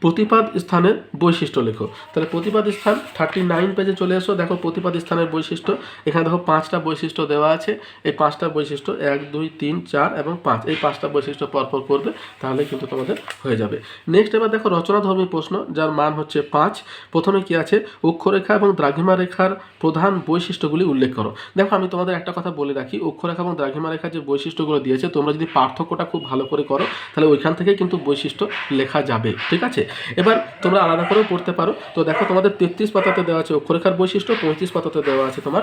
প্রতিপাদ স্থানের বৈশিষ্ট্য লেখো। তাহলে প্রতিপাদ স্থান থার্টি নাইন পেজে চলে এসো। দেখো প্রতিপাদ স্থানের বৈশিষ্ট্য। এখানে দেখো পাঁচটা বৈশিষ্ট্য দেওয়া আছে। এই পাঁচটা বৈশিষ্ট্য এক, দুই, তিন, চার এবং পাঁচ। এই পাঁচটা বৈশিষ্ট্য পরপর করবে, তাহলে কিন্তু তোমাদের হয়ে যাবে। নেক্সট এবার দেখো রচনাধর্মী প্রশ্ন, যার মান হচ্ছে পাঁচ। প্রথমে কি আছে? অক্ষরেখা এবং দ্রাঘিমা রেখার প্রধান বৈশিষ্ট্যগুলি উল্লেখ করো। দেখো আমি তোমাদের একটা কথা বলে রাখি। অক্ষরেখা এবং দ্রাঘিমা রেখার যে বৈশিষ্ট্যগুলো দিয়েছে, তোমরা যদি পার্থক্যটা খুব ভালো করে করো, তাহলে ওইখান থেকে কিন্তু বৈশিষ্ট্য লেখা যাবে। ঠিক আছে? এবার তোমরা আলাদা করেও পড়তে পারো। তো দেখো তোমাদের তেত্রিশ পাতাতে দেওয়া আছে অক্ষরেখার বৈশিষ্ট্য, পঁয়ত্রিশ পাতাতে দেওয়া আছে তোমার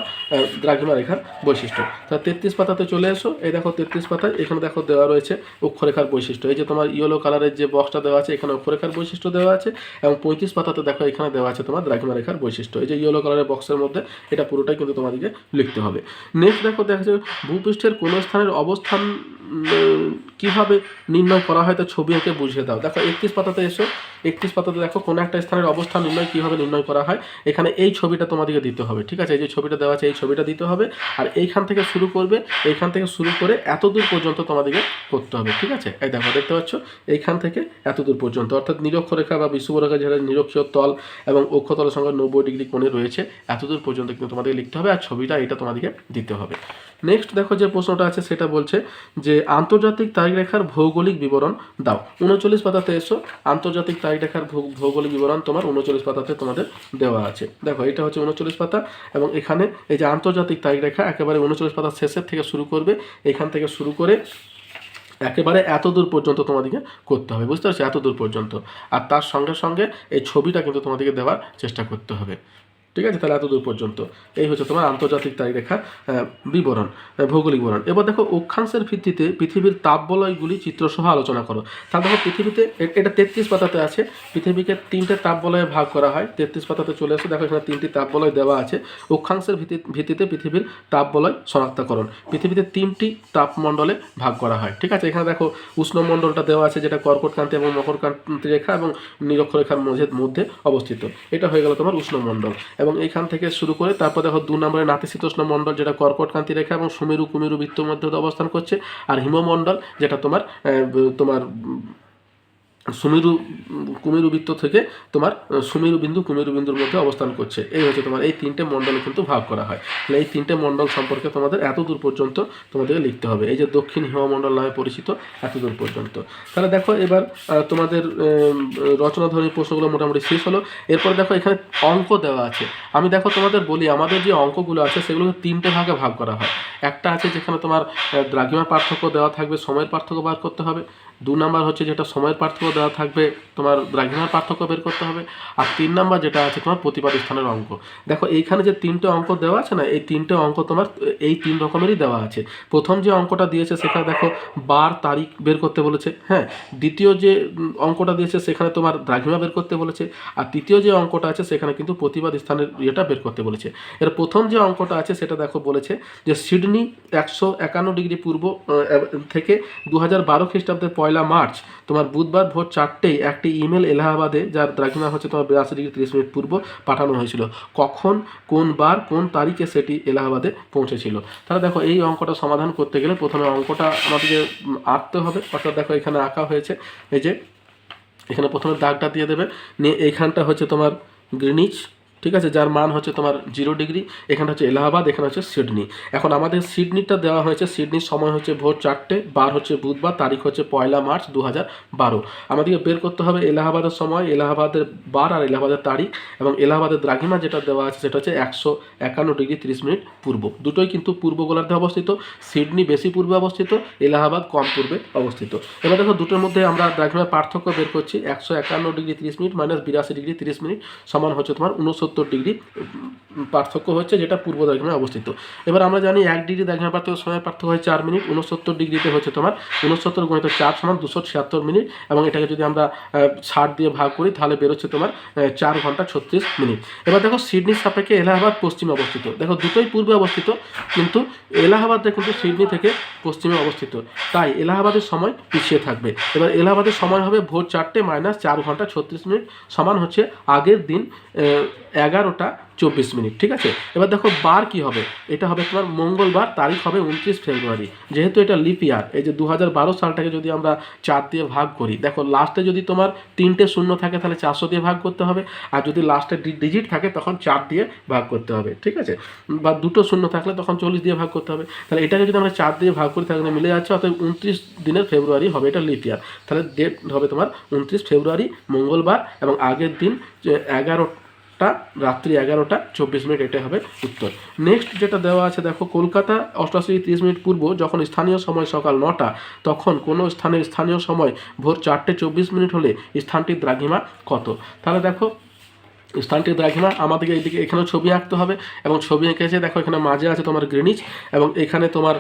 দ্রাঘিমা রেখার বৈশিষ্ট্য। তা তেত্রিশ পাতাতে চলে এসো। এই দেখো তেত্রিশ পাতায় এখানে দেখো দেওয়া রয়েছে অক্ষরেখার বৈশিষ্ট্য। এই যে তোমার ইয়েলো কালারের যে বক্সটা দেওয়া আছে, এখানে অক্ষরেখার বৈশিষ্ট্য দেওয়া আছে এবং পঁয়ত্রিশ পাতাতে দেখো এখানে দেওয়া আছে তোমার দ্রাঘিমা রেখার বৈশিষ্ট্য। এই যে ইয়েলো কালারের বক্সের মধ্যে এটা পুরোটাই কিন্তু তোমাদেরকে লিখতে হবে। নেক্সট দেখো দেখা যাচ্ছে, ভূপৃষ্ঠের কোনো স্থানের অবস্থান কীভাবে নির্ণয় করা হয় তা ছবি এঁকে বুঝিয়ে দাও। দেখো একত্রিশ পাতাতে এসো। একত্রিশ পাতাতে দেখো, কোনো একটা স্থানের অবস্থান নির্ণয় কীভাবে নির্ণয় করা হয়, এখানে এই ছবিটা তোমাদেরকে দিতে হবে, ঠিক আছে? এই যে ছবিটা দেওয়া আছে, এই ছবিটা দিতে হবে, আর এইখান থেকে শুরু করবে, এইখান থেকে শুরু করে এত দূর পর্যন্ত তোমাদেরকে করতে হবে, ঠিক আছে? এই দেখো, দেখতে পাচ্ছ? এইখান থেকে এত দূর পর্যন্ত, অর্থাৎ নিরক্ষরেখা বা বিষুবরেখা যেটা নিরক্ষীয় তল এবং অক্ষতলের সঙ্গে নব্বই ডিগ্রি কোণে রয়েছে এত দূর পর্যন্ত কিন্তু তোমাদেরকে লিখতে হবে, আর ছবিটা এটা তোমাদেরকে দিতে হবে। নেক্সট দেখো যে প্রশ্নটা আছে, সেটা বলছে যে, আন্তর্জাতিক তারিখ রেখার ভৌগোলিক বিবরণ দাও। উনচল্লিশ পাতাতে এসো, আন্তর্জাতিক তারিখ রেখার ভৌ- ভৌগোলিক বিবরণ তোমার উনচল্লিশ পাতাতে তোমাদের দেওয়া আছে। দেখো, এটা হচ্ছে উনচল্লিশ পাতা এবং এখানে এই যে আন্তর্জাতিক তারিখ রেখা একেবারে উনচল্লিশ পাতা শেষের থেকে শুরু করবে। এখান থেকে শুরু করে একেবারে এত দূর পর্যন্ত তোমাদেরকে করতে হবে। বুঝতে পারছ? এত দূর পর্যন্ত। আর তার সঙ্গে সঙ্গে এই ছবিটা কিন্তু তোমাদেরকে দেওয়ার চেষ্টা করতে হবে। ঠিক আছে তাহলে এত দূর পর্যন্ত। এই হচ্ছে তোমার আন্তর্জাতিক তারিখ রেখার আহ, বিবরণ ভৌগোলিক বিবরণ। এবার দেখো অক্ষাংশের ভিত্তিতে পৃথিবীর তাপবলয়গুলি চিত্রসহ আলোচনা করো। তাহলে দেখো পৃথিবীতে এটা তেত্রিশ পাতাতে আছে। পৃথিবীকে তিনটে তাপবলয়ে ভাগ করা হয়। তেত্রিশ পাতাতে চলে আসে দেখো এখানে তিনটি তাপবলয় দেওয়া আছে। অক্ষাংশের ভিত্তি ভিত্তিতে পৃথিবীর তাপবলয় শনাক্তকরণ। পৃথিবীতে তিনটি তাপমণ্ডলে ভাগ করা হয়। ঠিক আছে এখানে দেখো উষ্ণমণ্ডলটা দেওয়া আছে যেটা কর্কটকান্তি এবং মকরকান্তি রেখা এবং নিরক্ষরেখার মধ্যে অবস্থিত। এটা হয়ে গেল তোমার উষ্ণমণ্ডল। এবং এখান থেকে শুরু করে তারপর দেখো দু নম্বরে নাতিশীতোষ্ণ মণ্ডল, যেটা কর্কটকান্তি রেখা এবং সুমেরু কুমেরু বৃত্তর মধ্যে অবস্থান করছে। আর হিমমণ্ডল, যেটা তোমার তোমার সুমেরু কুমেরু বৃত্ত থেকে তোমার সুমেরু বিন্দু কুমেরু বিন্দুর মধ্যে অবস্থান করছে। এই হচ্ছে তোমার এই তিনটে মণ্ডলে কিন্তু ভাগ করা হয়। তাহলে এই তিনটে মণ্ডল সম্পর্কে তোমাদের এত দূর পর্যন্ত তোমাদেরকে লিখতে হবে। এই যে দক্ষিণ হিমমণ্ডল নামে পরিচিত এত দূর পর্যন্ত। তাহলে দেখো এবার তোমাদের উম, রচনাধর্মী প্রশ্নগুলো মোটামুটি শেষ হলো। এরপর দেখো এখানে অঙ্ক দেওয়া আছে। আমি দেখো তোমাদের বলি আমাদের যে অঙ্কগুলো আছে সেগুলোকে তিনটে ভাগে ভাগ করা হয়। একটা আছে যেখানে তোমার আহ, দ্রাঘিমা পার্থক্য দেওয়া থাকবে সময়ের পার্থক্য বার করতে হবে। দু নাম্বার হচ্ছে যেটা সময়ের পার্থক্য দেওয়া থাকবে, তোমার দ্রাঘিমার পার্থক্য বের করতে হবে। আর তিন নাম্বার যেটা আছে, তোমার প্রতিপাদ স্থানের অঙ্ক। দেখো, এইখানে যে তিনটে অঙ্ক দেওয়া আছে না, এই তিনটে অঙ্ক তোমার, এই তিন রকমেরই দেওয়া আছে। প্রথম যে অঙ্কটা দিয়েছে, সেখানে দেখো বার তারিখ বের করতে বলেছে হ্যাঁ। দ্বিতীয় যে অঙ্কটা দিয়েছে, সেখানে তোমার দ্রাঘিমা বের করতে বলেছে। আর তৃতীয় যে অঙ্কটা আছে, সেখানে কিন্তু প্রতিবাদ স্থানের ইয়েটা বের করতে বলেছে। এর প্রথম যে অঙ্কটা আছে, সেটা দেখো বলেছে যে সিডনি একশো একান্ন ডিগ্রি পূর্ব থেকে দু হাজার বারো খ্রিস্টাব্দের পয়লা মার্চ, তোমার বুধবার ভোর চারটেই একটি ইমেল এলাহাবাদে, যার দ্রাঘিমা হচ্ছে তোমার বিরাশি ডিগ্রি তিরিশ মিনিট পূর্ব, পাঠানো হয়েছিল। কখন, কোন বার, কোন তারিখে সেটি এলাহাবাদে পৌঁছেছিল? তাহলে দেখো, এই অঙ্কটা সমাধান করতে গেলে প্রথমে অঙ্কটা আমাদেরকে আঁকতে হবে। অর্থাৎ দেখো, এখানে আঁকা হয়েছে। এই যে, এখানে প্রথমে দাগটা দিয়ে দেবে। নিয়ে এইখানটা হচ্ছে তোমার গ্রিনিচ ঠিক আছে, যার মান হচ্ছে তোমার জিরো ডিগ্রি এখানে হচ্ছে এলাহাবাদ, এখানে হচ্ছে সিডনি। এখন আমাদের সিডনিটা দেওয়া হয়েছে, সিডনির সময় হচ্ছে ভোর চারটে, বার হচ্ছে বুধবার, তারিখ হচ্ছে পয়লা মার্চ দু হাজার বারো। আমাদেরকে বের করতে হবে এলাহাবাদের সময়, এলাহাবাদের বার আর এলাহাবাদের তারিখ এবং এলাহাবাদের দ্রাঘিমা যেটা দেওয়া আছে, সেটা হচ্ছে একশো একান্ন ডিগ্রি তিরিশ মিনিট পূর্ব। দুটোই কিন্তু পূর্ব গোলার্ধে অবস্থিত, সিডনি বেশি পূর্বে অবস্থিত, এলাহাবাদ কম পূর্বে অবস্থিত। এবার দেখো, দুটোর মধ্যে আমরা দ্রাঘিমার পার্থক্য বের করছি, একশো একান্ন ডিগ্রি তিরিশ মিনিট মাইনাস বিরাশি ডিগ্রি তিরিশ মিনিট সমান হচ্ছে তোমার উনসত্তর ডিগ্রি পার্থক্য হচ্ছে যেটা পূর্ব দ্রাঘিমায় অবস্থিত। এবার আমরা জানি এক ডিগ্রি দ্রাঘিমা পার্থক্য সময় পার্থক্য হয় চার মিনিট উনসত্তর ডিগ্রিতে হচ্ছে তোমার উনসত্তর গণিত চার সমান দুশো ছিয়াত্তর মিনিট এবং এটাকে যদি আমরা ষাট দিয়ে ভাগ করি তাহলে বেরোচ্ছে তোমার চার ঘণ্টা ছত্রিশ মিনিট। এবার দেখো সিডনির সাপেক্ষে এলাহাবাদ পশ্চিমে অবস্থিত। দেখো দুটোই পূর্বে অবস্থিত, কিন্তু এলাহাবাদটা কিন্তু সিডনি থেকে পশ্চিমে অবস্থিত। তাই এলাহাবাদের সময় পিছিয়ে থাকবে। এবার এলাহাবাদের সময় হবে ভোর চারটে মাইনাস চার ঘণ্টা ছত্রিশ মিনিট সমান হচ্ছে আগের দিন এগারোটা চব্বিশ মিনিট, ঠিক আছে? এবার দেখো বার কি হবে? এটা হবে তোমার মঙ্গলবার, তারিখ হবে উনত্রিশ ফেব্রুয়ারি। যেহেতু এটা লিপ ইয়ার এই যে দু বারো সালটাকে যদি আমরা চার দিয়ে ভাগ করি, দেখো লাস্টে যদি তোমার তিনটে শূন্য থাকে, তাহলে চারশো দিয়ে ভাগ করতে হবে। আর যদি লাস্টে ডিজিট থাকে, তখন চার দিয়ে ভাগ করতে হবে, ঠিক আছে? বা দুটো শূন্য থাকলে, তখন চল্লিশ দিয়ে ভাগ করতে হবে। তাহলে এটাকে যদি আমরা চার দিয়ে ভাগ করি, তাহলে মিলে যাচ্ছে অর্থাৎ উনত্রিশ দিনের ফেব্রুয়ারি হবে এটা লিপ ইয়ার তাহলে ডেট হবে তোমার উনত্রিশ ফেব্রুয়ারি, মঙ্গলবার এবং আগের দিন যে এগারোটা রাত্রি এগারোটা, চব্বিশ মিনিট এটা হবে উত্তর। নেক্সট যেটা দেওয়া আছে, দেখো, কলকাতা অষ্টাশি তিরিশ মিনিট পূর্ব, যখন স্থানীয় সময় সকাল নটা, তখন কোনো স্থানের স্থানীয় সময় ভোর চারটে চব্বিশ মিনিট হলে স্থানটির দ্রাঘিমা কত? তাহলে দেখো স্থানটির দ্রাঘিমা আমাদেরকে এইদিকে এখানেও ছবি আঁকতে হবে এবং ছবি এঁকেছে দেখো, এখানে মাঝে আছে তোমার গ্রিনিচ এবং এখানে তোমার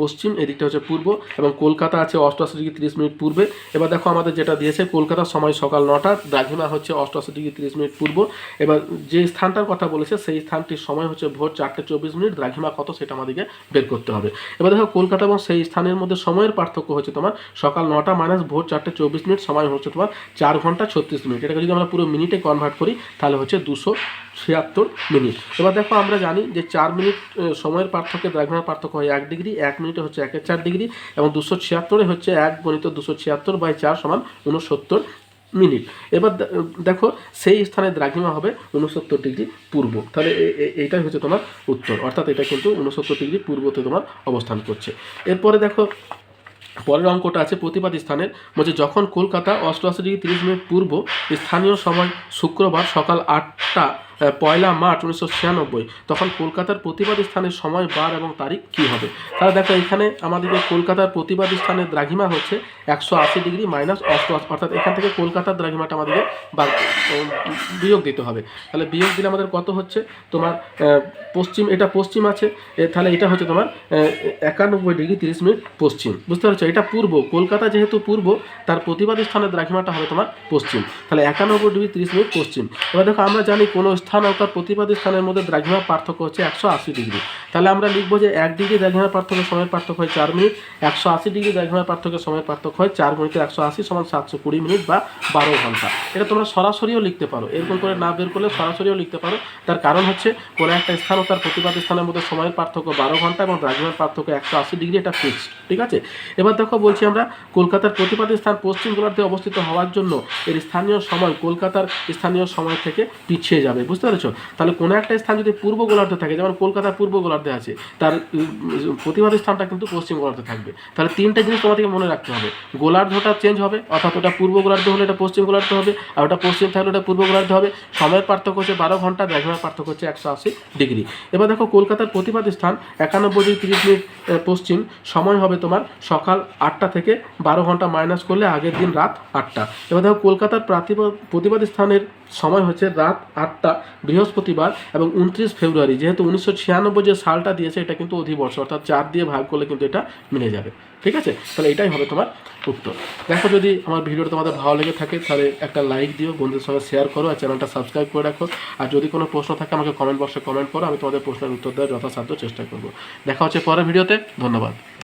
পশ্চিম, এদিকটা হচ্ছে পূর্ব এবং কলকাতা আছে অষ্টআশি ডিগ্রি তিরিশ মিনিট পূর্বে। এবার দেখো আমাদের যেটা দিয়েছে, কলকাতার সময় সকাল নটা, দ্রাঘিমা হচ্ছে অষ্টআশি ডিগ্রি তিরিশ মিনিট পূর্ব। এবার যে স্থানটার কথা বলেছে, সেই স্থানটির সময় হচ্ছে ভোর চারটে চব্বিশ মিনিট, দ্রাঘিমা কত সেটা আমাদেরকে বের করতে হবে। এবার দেখো, কলকাতা এবং সেই স্থানের মধ্যে সময়ের পার্থক্য হচ্ছে তোমার সকাল নটা মাইনাস ভোর চারটে চব্বিশ মিনিট, সময় হচ্ছে তোমার চার ঘণ্টা ছত্রিশ মিনিট। এটাকে যদি আমরা পুরো মিনিটে কনভার্ট করি তাহলে হচ্ছে দুশো ছিয়াত্তর মিনিট। এবার দেখো আমরা জানি যে চার মিনিট সময়ের পার্থক্যে দ্রাঘিমার পার্থক্য হয় এক ডিগ্রি, এক মিনিটে হচ্ছে একের চার ডিগ্রি এবং দুশো ছিয়াত্তরে হচ্ছে এক গণিত দুশো ছিয়াত্তর বাই চার সমান উনসত্তর মিনিট। এবার দেখো সেই স্থানে দ্রাঘিমা হবে উনসত্তর ডিগ্রি পূর্ব। তাহলে এইটাই হচ্ছে তোমার উত্তর। অর্থাৎ এটা কিন্তু উনসত্তর ডিগ্রি পূর্বতে তোমার অবস্থান করছে। এরপরে দেখো পরের অঙ্কটা আছে প্রতিবাদ স্থানের বলছে যখন কলকাতা অষ্টআশি ডিগ্রি তিরিশ মিনিট পূর্ব স্থানীয় সময় শুক্রবার সকাল আটটা পয়লা মার্চ উনিশশো ছিয়ানব্বই। তখন কলকাতার প্রতিবাদ স্থানের সময় বার এবং তারিখ কী হবে? তাহলে দেখো এখানে আমাদেরকে কলকাতার প্রতিবাদ স্থানের দ্রাঘিমা হচ্ছে একশো আশি ডিগ্রি মাইনাস অষ্টআশি। অর্থাৎ এখান থেকে কলকাতার দ্রাঘিমাটা উম, বিয়োগ দিতে হবে। তাহলে বিয়োগ দিলে আমাদের কত হচ্ছে? তোমার পশ্চিম এটা পশ্চিম আছে তাহলে এটা হচ্ছে তোমার একানব্বই ডিগ্রি তিরিশ মিনিট পশ্চিম। বুঝতে পারছ? এটা পূর্ব কলকাতা যেহেতু পূর্ব তার প্রতিবাদ স্থানের দ্রাঘিমাটা হবে তোমার পশ্চিম। তাহলে একানব্বই ডিগ্রি তিরিশ মিনিট পশ্চিম। এবার দেখো আমরা জানি কোনো স্থান ও তার প্রতিবাদী স্থানের মধ্যে দ্রাঘিমার পার্থক্য হচ্ছে একশো আশি ডিগ্রি। তাহলে আমরা লিখব যে এক ডিগ্রি দ্রাঘিমার পার্থক্য সময়ের পার্থক্য হয় চার মিনিট, একশো আশি ডিগ্রি দ্রাঘিমার পার্থক্য সময়ের পার্থক্য হয় চার গুণিত একশো আশি সমান সাতশো কুড়ি মিনিট বা বারো ঘণ্টা। এটা তোমরা সরাসরিও লিখতে পারো, এরকম করে না বের করলে সরাসরিও লিখতে পারো। তার কারণ হচ্ছে কোনো একটা স্থান ও তার প্রতিবাদ স্থানের মধ্যে সময়ের পার্থক্য বারো ঘণ্টা এবং দ্রাঘিমার পার্থক্য একশো আশি ডিগ্রি, এটা ফিক্সড ঠিক আছে? এবার দেখো বলছি আমরা কলকাতার প্রতিবাদী স্থান পশ্চিম গোলার্ধে অবস্থিত হওয়ার জন্য এর স্থানীয় সময় কলকাতার স্থানীয় সময় থেকে পিছিয়ে যাবে, বুঝতে পেরেছ? তাহলে কোনো একটা স্থান যদি পূর্ব গোলার্ধে থাকে, যেমন কলকাতা পূর্ব গোলার্ধে আছে, তার প্রতিবাদী স্থানটা কিন্তু পশ্চিম গোলার্ধে থাকবে। তাহলে তিনটা জিনিস তোমাদেরকে মনে রাখতে হবে। গোলার্ধটা চেঞ্জ হবে, অর্থাৎ ওটা পূর্ব গোলার্ধ হলে এটা পশ্চিম গোলার্ধ হবে, আর ওটা পশ্চিম থাকলে ওটা পূর্ব গোলার্ধ হবে। সময়ের পার্থক্য হচ্ছে বারো ঘণ্টা দ্রাঘিমার পার্থক্য হচ্ছে একশো আশি ডিগ্রি। এবার দেখো কলকাতার প্রতিবাদ স্থান, একানব্বই ডিগ্রি, তিরিশ মিনিট পশ্চিম। সময় হবে তোমার সকাল আটটা থেকে বারো ঘণ্টা মাইনাস করলে আগের দিন রাত আটটা। এবার দেখো কলকাতার প্রাতিবা- প্রতিবাদ স্থানের সময় হচ্ছে রাত আটটা, বৃহস্পতিবার এবং উনত্রিশ ফেব্রুয়ারি। যেহেতু উনিশশো ছিয়ানব্বই যে সালটা দিয়েছে, এটা কিন্তু অধিবর্ষ, অর্থাৎ চার দিয়ে ভাগ করলে কিন্তু এটা মিলে যাবে। ঠিক আছে? তাহলে এটাই হবে তোমার উত্তর। দেখো যদি আমার ভিডিওটা তোমাদের ভালো লেগে থাকে, তাহলে একটা লাইক দিও, বন্ধুদের সঙ্গে শেয়ার করো আর চ্যানেলটা সাবস্ক্রাইব করে রাখো। আর যদি কোনো প্রশ্ন থাকে, আমাকে কমেন্ট বক্সে কমেন্ট করো, আমি তোমাদের প্রশ্নের উত্তর দেওয়ার যথাসাধ্য চেষ্টা করব। দেখা হচ্ছে পরের ভিডিওতে। ধন্যবাদ।